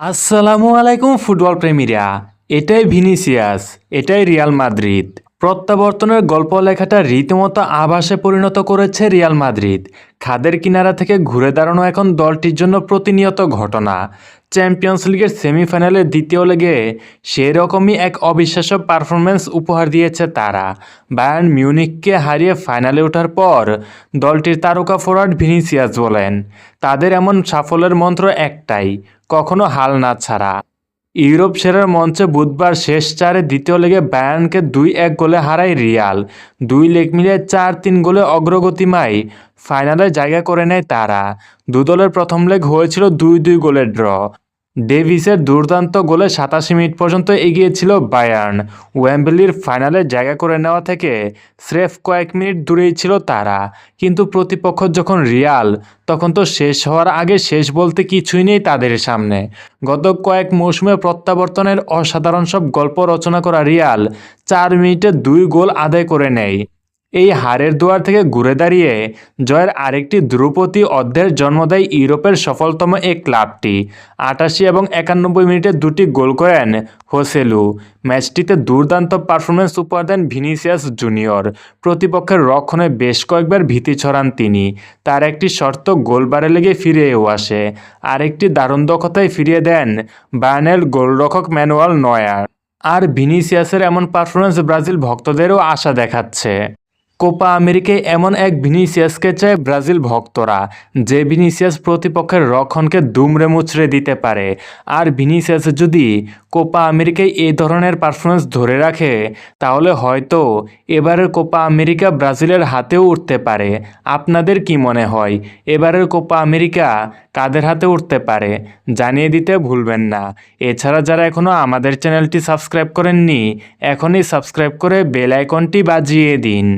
আসসালামু আলাইকুম ফুটবল প্রেমীরা এটাই ভিনিসিয়াস এটাই রিয়াল মাদ্রিদ। প্রত্যাবর্তনের গল্প লেখাটা রীতিমতো আভাসে পরিণত করেছে রিয়াল মাদ্রিদ। খাদের কিনারা থেকে ঘুরে দাঁড়ানো এখন দলটির জন্য প্রতিনিয়ত ঘটনা। চ্যাম্পিয়ন্স লিগের সেমিফাইনালে দ্বিতীয় লেগে সেরকমই এক অবিশ্বাস্য পারফরমেন্স উপহার দিয়েছে তারা। বায়ার্ন মিউনিককে হারিয়ে ফাইনালে ওঠার পর দলটির তারকা ফরোয়ার্ড ভিনিসিয়াস বলেন, তাদের এমন সাফল্যের মন্ত্র একটাই, কখনো হাল না ছাড়া। ইউরোপ সেরার মঞ্চে বুধবার শেষ চারে দ্বিতীয় লেগে বায়ানকে দুই এক গোলে হারায় রিয়াল। দুই লেগ মিলিয়ে চার তিন গোলে অগ্রগতিমায় ফাইনালে জায়গা করে নেয় তারা। দু দলের প্রথম লেগ হয়েছিল দুই দুই গোলের ড্র। ডেভিসের দুর্দান্ত গোলে সাতাশি মিনিট পর্যন্ত এগিয়ে ছিল বায়ার্ন। ওয়েম্বলির ফাইনালে জায়গা করে নেওয়া থেকে স্রেফ কয়েক মিনিট দূরেই ছিল তারা। কিন্তু প্রতিপক্ষ যখন রিয়াল, তখন তো শেষ হওয়ার আগে শেষ বলতে কিছুই নেই তাদের সামনে। গত কয়েক মৌসুমে প্রত্যাবর্তনের অসাধারণ সব গল্প রচনা করা রিয়াল চার মিনিটে দুই গোল আদায় করে নেয়। এই হারের দুয়ার থেকে ঘুরে দাঁড়িয়ে জয়ের আরেকটি ধ্রুপতি অর্ধের জন্ম দেয় ইউরোপের সফলতম এই ক্লাবটি। আটাশি এবং একানব্বই মিনিটে দুটি গোল করেন হোসেলু। ম্যাচটিতে দুর্দান্ত পারফরমেন্স উপহার দেন ভিনিসিয়াস জুনিয়র। প্রতিপক্ষের রক্ষণে বেশ কয়েকবার ভীতি ছড়ান তিনি। তার একটি শর্ত গোলবারে লেগে ফিরেও আসে। আরেকটি দারুণ দক্ষতায় ফিরিয়ে দেন বায়ানের গোলরক্ষক ম্যানুয়াল নয়ার। আর ভিনিসিয়াসের এমন পারফরমেন্স ব্রাজিল ভক্তদেরও আশা দেখাচ্ছে। কোপা আমেরিকায় এমন এক ভিনিসিয়াসকে চায় ব্রাজিল ভক্তরা, যে ভিনিসিয়াস প্রতিপক্ষের রক্ষণকে দুমড়ে মুচড়ে দিতে পারে। আর ভিনিসিয়াস যদি কোপা আমেরিকায় এই ধরনের পারফরমেন্স ধরে রাখে, তাহলে হয়তো এবারের কোপা আমেরিকা ব্রাজিলের হাতেও উঠতে পারে। আপনাদের কি মনে হয়, এবারের কোপা আমেরিকা কাদের হাতে উঠতে পারে? জানিয়ে দিতে ভুলবেন না। এছাড়া যারা এখনও আমাদের চ্যানেলটি সাবস্ক্রাইব করেননি, এখনই সাবস্ক্রাইব করে বেল আইকনটি বাজিয়ে দিন।